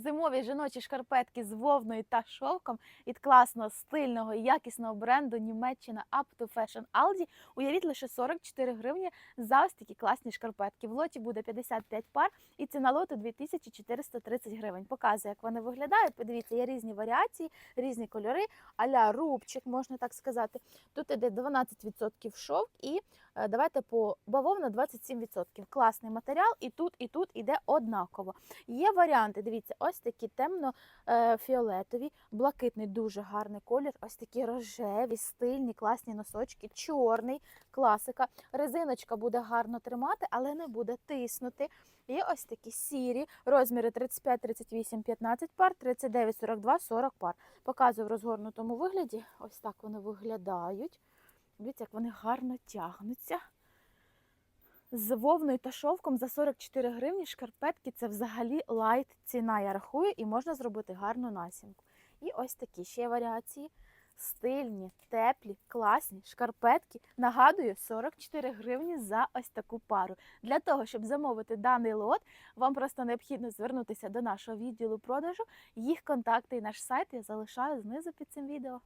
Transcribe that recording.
Зимові жіночі шкарпетки з вовною та шовком від класного, стильного і якісного бренду Німеччина Up to Fashion Aldi. Уявіть лише 44 гривні за ось такі класні шкарпетки. В лоті буде 55 пар і ціна лоту 2430 гривень. Показую, як вони виглядають. Подивіться, є різні варіації, різні кольори, аля рубчик, можна так сказати. Тут іде 12% шовк і е, давайте по бавовна 27%. Класний матеріал, і тут, і тут іде однаково. Є варіанти, дивіться, ось такі темно-фіолетові, блакитний, дуже гарний колір, ось такі рожеві, стильні, класні носочки, чорний, класика. Резиночка буде гарно тримати, але не буде тиснути. І ось такі сірі, розміри 35, 38, 15 пар, 39, 42, 40 пар. Показую в розгорнутому вигляді. Ось так вони виглядають. Дивіться, як вони гарно тягнуться. З вовною та шовком за 44 гривні шкарпетки це взагалі лайт ціна, я рахую, і можна зробити гарну насінку. І ось такі ще варіації. Стильні, теплі, класні шкарпетки. Нагадую, 44 гривні за ось таку пару. Для того, щоб замовити даний лот, вам просто необхідно звернутися до нашого відділу продажу. Їх контакти і наш сайт я залишаю знизу під цим відео.